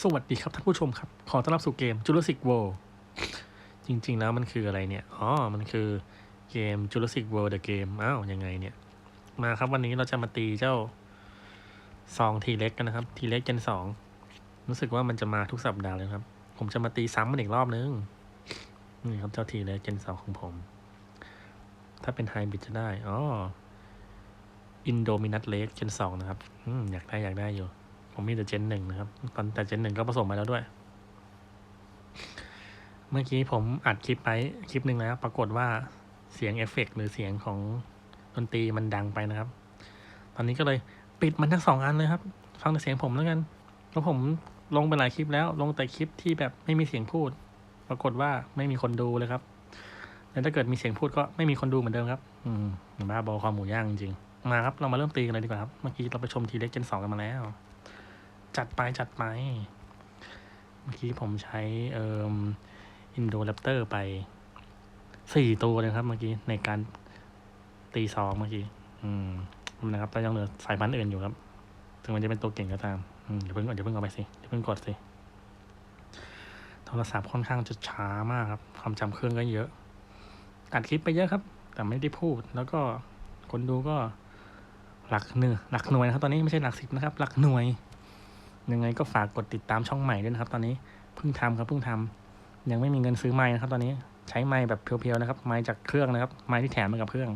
สวัสดีครับท่านผู้ชมครับ ขอต้อนรับสู่เกม Jurassic World จริง ๆ แล้วมันคืออะไรเนี่ย อ๋อ มันคือเกม Jurassic World The Game อ้าว ยังไงเนี่ย มาครับวันนี้เราจะมาตีเจ้าซองทีเล็กกันนะครับ ทีเล็กเจนสองรู้สึกว่ามันจะมาทุกสัปดาห์เลยครับ ผมจะมาตีซ้ำมันอีกรอบนึง นี่ครับเจ้าทีเล็กเจนสองของผม ถ้าเป็นไฮบริดจะได้ อ๋ออินโดมินัทเล็กเจนสองนะครับ อืม อยากได้อยากได้อยู่ ผมมีแต่เจนหนึ่งนะครับ ตอนแต่เจนหนึ่งก็ผสมมาแล้วด้วย เมื่อกี้ผมอัดคลิปไปคลิปหนึ่งแล้ว ปรากฏว่าเสียงเอฟเฟกต์หรือเสียงของดนตรีมันดังไปนะครับ ตอนนี้ก็เลยปิดมันทั้งสองอันเลยครับ ฟังแต่เสียงผมแล้วกัน แล้วผมลงไปหลายคลิปแล้ว ลงแต่คลิปที่แบบไม่มีเสียงพูด ปรากฏว่าไม่มีคนดูเลยครับแล้วถ้าเกิดมีเสียงพูดก็ไม่มีคนดูเหมือนเดิมครับ อืมบ้าบอความหมูย่างจริงๆ มาครับ เรามาเริ่มตีกันเลยดีกว่าครับ เมื่อกี้เราไปชมทีเล็กเจนสองกันมาแล้ว จัดไปจัดไป เมื่อกี้ผมใช้เอ่ออินโดแรปเตอร์ไปสี่ตัวเลยครับ เมื่อกี้ในการตีซองเมื่อกี้ อืมนะครับแต่ยังเหลือสายพันธุ์อื่นอยู่ครับ ถึงมันจะเป็นตัวเก่งก็ตามอืมเดี๋ยวเพิ่งเดี๋ยวเพิ่งเอาไปสิเดี๋ยวเพิ่งกดสิโทรศัพท์ค่อนข้างจะช้ามากครับ ความจำเครื่องก็เยอะ อัดคลิปไปเยอะครับ แต่ไม่ได้พูด แล้วก็คนดูก็หลักหนึ่งหลักหน่วยนะครับ ตอนนี้ไม่ใช่หลักสิบนะครับ หลักหน่วย ยังไงก็ฝากกดติดตามช่องใหม่ด้วยนะครับ ตอนนี้เพิ่งทำครับเพิ่งทำยังไม่มีเงินซื้อไม้นะครับ ตอนนี้ใช้ไม้แบบเพียวๆนะครับ ไม้จากเครื่องนะครับ ไม้ที่แถมมากับเครื่อง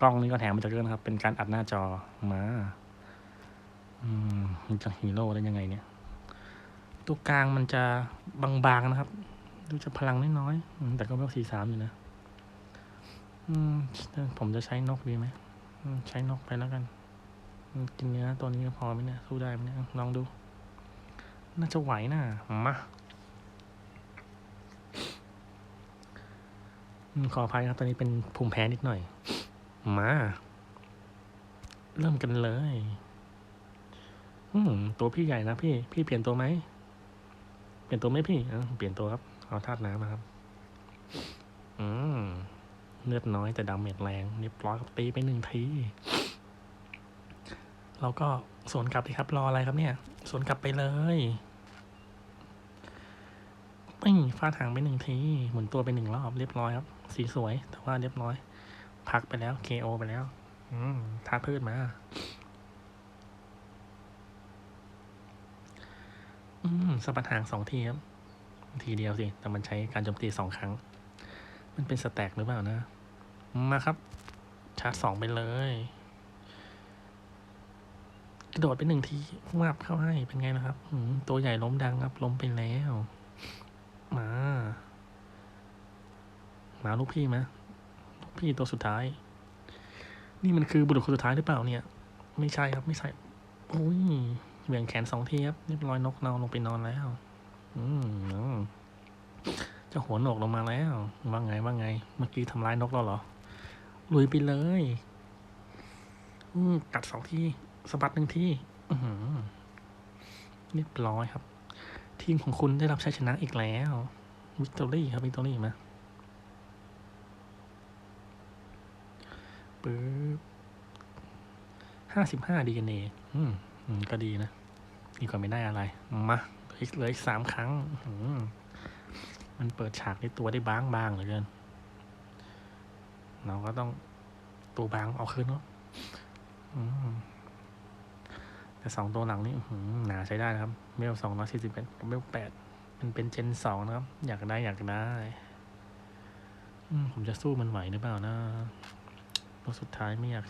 กล้องนี้ก็แถมมาจากเครื่องนะครับ เป็นการอัดหน้าจอมาอืมมันจะฮีโร่ได้ยังไงเนี่ย ตัวกลางมันจะบางๆนะครับ ดูจะพลังน้อยๆแต่ก็เวลสี่สามอยู่นะ อืมผมจะใช้นกดีไหมใช้นกไปแล้วกัน กินเนื้อตัวนี้ก็พอไหมเนี่ยสู้ได้ไหมเนี่ยลองดู น่าจะไหวนะมาขออภัยครับตอนนี้เป็นภูมิแพ้นิดหน่อย มา เริ่มกันเลย อืมตัวพี่ใหญ่นะพี่ พี่เปลี่ยนตัวไหม เปลี่ยนตัวไหมพี่เปลี่ยนตัวครับ เอาธาตุน้ำมาครับ อืมเลือดน้อยแต่ดาเมจแรงเรียบร้อยกับตีไปหนึ่งที เราก็สวนกลับดีครับ รออะไรครับเนี่ย สวนกลับไปเลยปิ้งฟาดหางไปหนึ่งทีหมุนตัวไปหนึ่งรอบเรียบร้อยครับ สีสวย แต่ว่าเรียบร้อย พักไปแล้ว KO ไปแล้ว อืมทาพืชมาอืมสะบัดหางสองทีครับ ทีเดียวสิ แต่มันใช้การโจมตีสองครั้ง มันเป็นสแต็กหรือเปล่านะ มาครับ ชาร์จสองไปเลย ระโดดไปหนึ่งทีวับเข้าให้เป็นไงนะครับอืมตัวใหญ่ล้มดังครับล้มไปแล้วมา มาลูกพี่มะลูกพี่ตัวสุดท้าย นี่มันคือบุรุษคนสุดท้ายหรือเปล่าเนี่ย ไม่ใช่ครับไม่ใช่อุ้ยเหวี่ยงแขนสองทีครับเรียบร้อยนกเนลงไปนอนแล้ว อืมเจ้าหัวโหนกลงมาแล้วว่าไงว่าไง เมื่อกี้ทำร้ายนกเราเหรอลุยไปเลย อืมกัดสองที สะบัดหนึ่งทีอื้อหือเรียบร้อยครับ ทีมของคุณได้รับชัยชนะอีกแล้ววิกตอรี่ครับวิกตอรี่มาปึ๊บห้าสิบห้าดีกันเออืมอืมก็ดีนะดีกว่าไม่ได้อะไร มาเหลืออีกเลืออีกสามครั้งมันเปิดฉากในตัวได้บ้างบางๆเหลือเกิน เราก็ต้องตัวบางเอาคืนเนาะอืม แต่สองตัวหลังนี่หืหนาใช้ได้นะครับเมลสองร้อยสี่สิบเอ็ดกับเมลแปดมันเป็นเจนสองนะครับ อยากได้อยากได้อืผมจะสู้มันไหวหรือเปล่านะตัวสุดท้ายไม่อยาก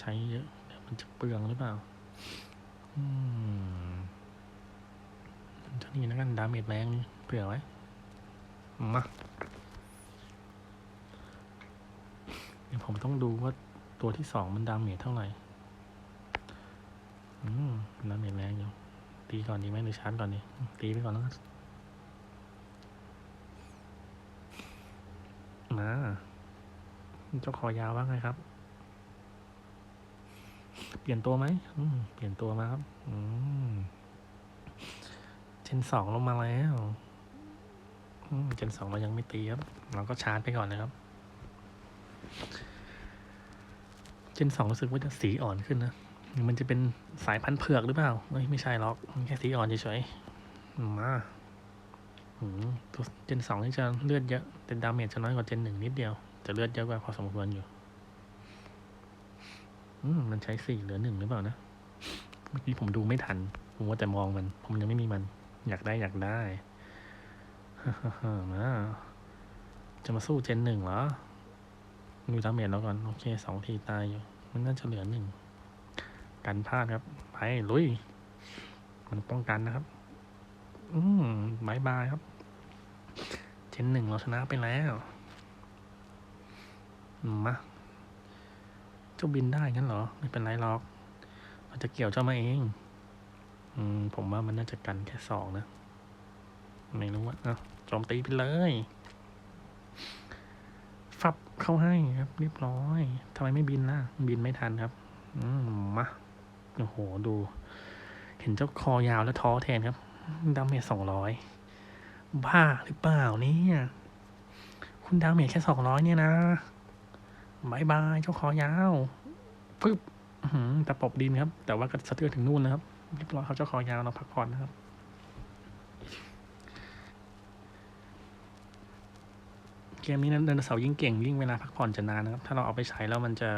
ใช้เยอะเดี๋ยวมันจะเปลืองหรือเปล่าอืมเท่านี้นะกันดาเมจแรงนี่เผื่อไว้ มาเดี๋ยวผมต้องดูว่าตัวที่สองมันดาเมจเท่าไหร่ อืมดาเมจแรงอยู่ ตีก่อนดีไหมหรือชาร์จก่อนดี ตีไปก่อนแล้วกันมาเจ้าคอยาวว่าไงครับ เปลี่ยนตัวไหมอืมเปลี่ยนตัวมาครับ อืมเจนสองลงมาแล้วเจนสองเรายังไม่ตีครับ เราก็ชาร์จไปก่อนเลยครับ เจนสองรู้สึกว่าจะสีอ่อนขึ้นนะ มันจะเป็นสายพันธุ์เผือกหรือเปล่าไม่ใช่หรอกมันแค่สีอ่อนเฉยๆมาตัวเจนสองนี่จะเลือดเยอะแต่ดาเมจจะน้อยกว่าเจนหนึ่งนิดเดียวแต่เลือดเยอะกว่าพอสมควรอยู่อืมมันใช้สี่เหลือหนึ่งหรือเปล่านะเมื่อกี้ผมดูไม่ทัน ผมว่าแต่มองมัน ผมยังไม่มีมัน อยากได้อยากได้มาจะมาสู้เจนหนึ่งเหรอดูดาเมจแล้วก่อน โอเคสองทีตายอยู่ มันน่าจะเหลือหนึ่ง กันพลาดครับ ไปลุย มันป้องกันนะครับ อืมบายบายครับ เจนหนึ่งเราชนะไปแล้วมาเจ้าบินได้งั้นเหรอ ไม่เป็นไรหรอก เราจะเกี่ยวเจ้ามาเอง อืม ผมว่ามันน่าจะกันแค่สองนะ ไม่รู้ว่าอะโจมตีไปเลย ฟับเข้าให้ครับเรียบร้อยทำไมไม่บินล่ะ บินไม่ทันครับ อืม มา โอ้โห ดู เห็นเจ้าคอยาวแล้วท้อแทนครับดาเมจสองร้อยบ้าหรือเปล่าเนี่ยคุณดาเมจแค่สองร้อยเนี่ยนะบายบายเจ้าคอยาวปึ๊บหือแต่ปบดินครับ แต่ว่าก็สะเทือนถึงนู่นนะครับเรียบร้อยครับเจ้าคอยาวเราพักผ่อนนะครับเกมนี้นั้นไดโนเสายิ่งเก่งยิ่งเวลาพักผ่อนจะนานนะครับ ถ้าเราเอาไปใช้แล้วมันจะ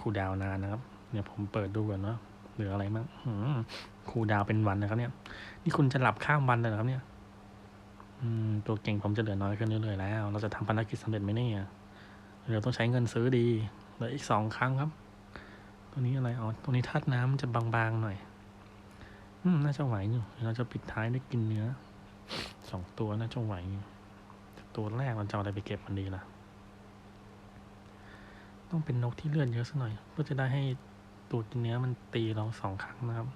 คูลดาวน์นานนะครับ เดี๋ยวผมเปิดดูก่อนว่า หลืออะไรบ้างอื้อหือคูดาวเป็นวันนะครับ เนี่ย นี่คุณจะหลับข้ามวันเลยเหรอครับ เนี่ยอืมตัวเก่งผมจะเหลือน้อยขึ้นเรื่อยๆแล้ว เราจะทำภารกิจสำเร็จไหมเนี่ยเราต้องใช้เงินซื้อดีเหลืออีกสองครั้งครับ ตัวนี้อะไรอ๋อตัวนี้ธาตุน้ำมันจะบางๆหน่อย อืม น่าจะไหวอยู่ เราจะปิดท้ายด้วยกินเนื้อสองตัวน่าจะไหวอยู่ตัวแรกเราจะเอาอะไรไปเก็บมันดีล่ะ ต้องเป็นนกที่เลือดเยอะสักหน่อย เพื่อจะได้ให้ ตัวกินเนื้อมันตีเราสองครั้งนะครับ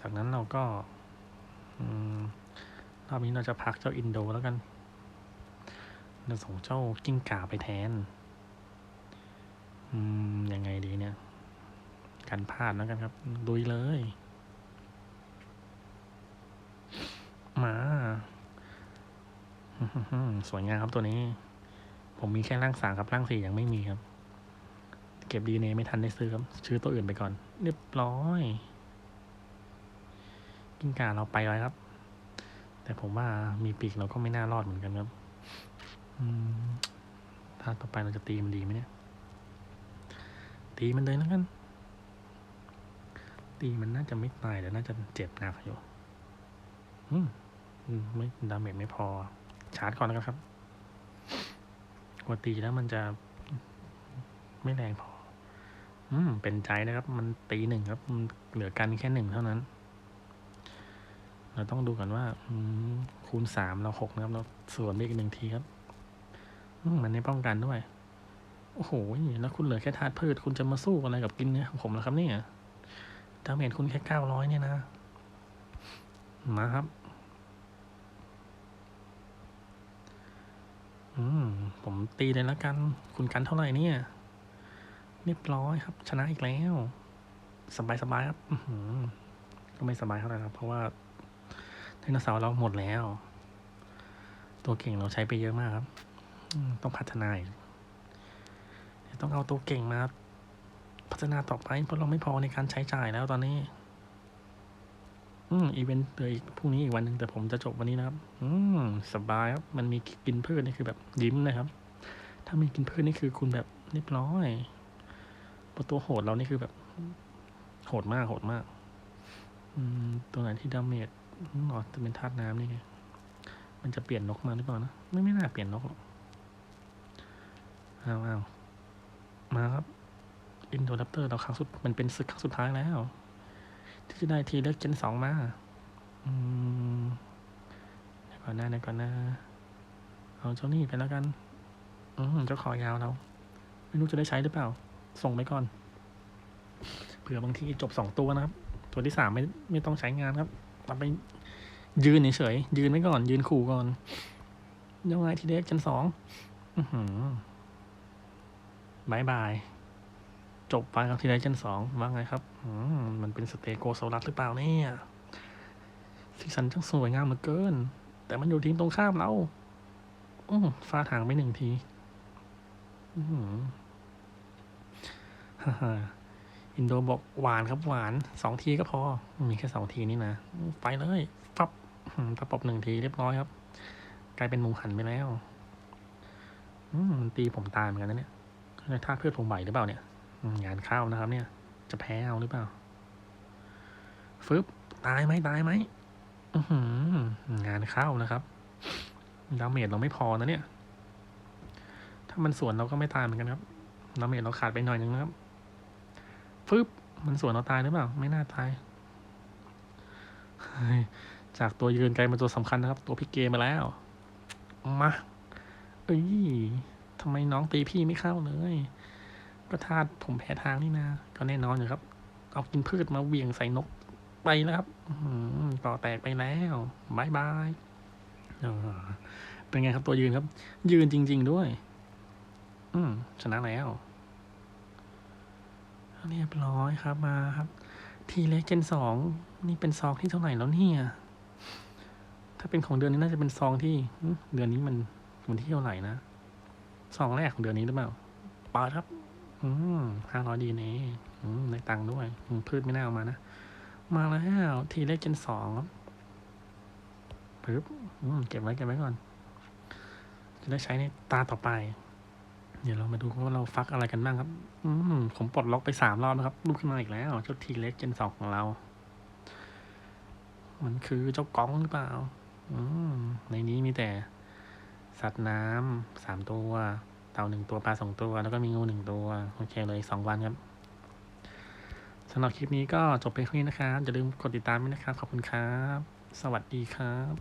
จากนั้นเราก็รอบนี้เราจะพักเจ้าอินโดแล้วกันเราส่งเจ้ากิ้งก่าไปแทน อืม ยังไงดีเนี่ย การพลาดแล้วกันครับดุยเลย มาสวยงามครับตัวนี้ ผมมีแค่ร่างสามครับร่างสี่ยังไม่มีครับ เก็บดีเนไม่ทันได้ซื้อครับชื่อตัวอื่นไปก่อน เรียบร้อย กิ้งก่าเราไปไว้ครับ แต่ผมว่ามีปีกเราก็ไม่น่ารอดเหมือนกันครับอืมถ้าต่อไปเราจะตีมันดีไหมเนี่ย ตีมันเลยแล้วกัน ตีมันน่าจะไม่ตายแต่น่าจะเจ็บหนักอยู่อืมอืมไม่ดาเมจไม่พอ ชาร์จก่อนแล้วกันครับกว่าตีแล้วมันจะไม่แรงพอ อืม เป็นใจนะครับ มันตีหนึ่งครับ มันเหลือกันแค่หนึ่งเท่านั้น เราต้องดูกันว่า อืม คูณสามเราหกนะครับ เราส่วนไปอีกหนึ่งทีครับ อืม มันไม่ป้องกันด้วย โอ้โห แล้วคุณเหลือแค่ธาตุพืช คุณจะมาสู้อะไรกับกินเนื้อของผมล่ะครับเนี่ยดาเมจคุณแค่เก้าร้อยเนี่ยนะ มาครับ อืม ผมตีเลยแล้วกัน คุณกันเท่าไหร่เนี่ย เรียบร้อยครับ ชนะอีกแล้ว สบายสบายครับอืก็ไม่สบายเท่าไหร่ครับ เพราะว่าไดโนเสาร์เราหมดแล้ว ตัวเก่งเราใช้ไปเยอะมากครับต้องพัฒนาอีกต้องเอาตัวเก่งมาพัฒนาต่อไปเพราะเราไม่พอในการใช้จ่ายแล้วตอนนี้ อืมอีเวนต์เหลืออีกพรุ่งนี้อีกวันหนึ่งแต่ผมจะจบวันนี้นะครับ อืมสบายครับ มันมีกินพืชนี่คือแบบยิ้มเลยครับ ถ้ามีกินพืชนี่คือคุณแบบเรียบร้อย เพระตัวโหดเรานี่คือแบบ โหดมากโหดมาก อืม ตัวไหนที่ดาเมจอ๋อจะเป็นธาตุน้ำนี่ไง มันจะเปลี่ยนนกมาหรือเปล่านะ ไม่ไม่น่าเปลี่ยนนกหรอกอ้าวอ้าวมาครับอินโดรัปเตอร์เราครั้งสุด มันเป็นศึกครั้งสุดท้ายแล้ว ที่จะได้ทีเลือกเจนสองมา อืมเดี๋ยวก่อนนะเดี๋ยวก่อนนะเอาเจ้านี่ไปแล้วกัน อืมเจ้าขอยาวเรา ไม่รู้จะได้ใช้หรือเปล่า ส่งไปก่อน เผื่อบางทีจบสองตัวนะครับ ตัวที่สามไม่ไม่ต้องใช้งานครับเอาไปยืนเฉยยืนไว้ก่อน ยืนขู่ก่อนยังไงทีเด็กชั้นสองบายบาย จบไปครับทีเด็กชั้นสองว่าไงครับมันเป็นสเตโกโซลัสหรือเปล่าเนี่ยสีสันช่างสวยงามเหลือเกิน แต่มันอยู่ทีมตรงข้ามเราอืมฟาดหางไปหนึ่งที อื อินโดบอกหวานครับหวานสองทีก็พอ มีแค่สองทีนี่นะ ไปเลยฟับอืมตะปบหนึ่งทีเรียบร้อยครับ กลายเป็นหมูหันไปแล้วอมันตีผมตายเหมือนกันนะเนี่ยท่าเพื่อนผมไหวหรือเปล่าเนี่ย งานเข้านะครับ เนี่ย จะแพ้เอาหรือเปล่า ฟึบตายไหมตายไหมหงานเข้านะครับ ดาเมจเราไม่พอนะเนี่ย ถ้ามันสวนเราก็ไม่ตายเหมือนกันครับ ดาเมจเราขาดไปหน่อยนึงนะครับ ฟึบมันสวนเราตายหรือเปล่า ไม่น่าตาย จากตัวยืนไกลายเป็นตัวสำคัญนะครับ ตัวพี่เกมมาแล้ว มาเอ้ยทำไมน้องตีพี่ไม่เข้าเลย ก็ธาตุผมแพ้ทางนี่นะก็แน่นอนอยู่ครับ เอากินพืชมาเวียงใส่นกไปแล้วครับอื้อหือต่อแตกไปแล้วบายบายอ่าเป็นไงครับตัวยืนครับ ยืนจริง ๆด้วย อืมชนะแล้ว เรียบร้อยครับมาครับทีเล็กเจนสองนี่เป็นซองที่เท่าไหร่แล้วเนี่ย ถ้าเป็นของเดือนนี้น่าจะเป็นซองที่เดือนนี้มันวันที่เท่าไหร่นะซองแรกของเดือนนี้หรือเปล่าปิดครับ อืมห้าร้อยดีเน่อืมได้ตังค์ด้วยอืมพืชไม่น่าเอามานะ มาแล้วทีเล็กเจนสองครับปึ๊บเก็บไว้เก็บไว้ก่อน จะได้ใช้ในตาต่อไป เดี๋ยวเรามาดูว่าเราฟักอะไรกันบ้างครับ อืมผมปลดล็อกไปสามรอบนะครับลุกขึ้นมาอีกแล้ว เจ้าทีเล็กเจนสองของเรา มันคือเจ้ากองหรือเปล่า อืมในนี้มีแต่ สัตว์น้ำสามตัว เต่าหนึ่งตัวปลาสองตัว แล้วก็มีงูหนึ่งตัว โอเคเลยสองวันครับสำหรับคลิปนี้ก็จบไปแค่นี้นะครับอย่าลืมกดติดตามด้วยนะครับ ขอบคุณครับ สวัสดีครับ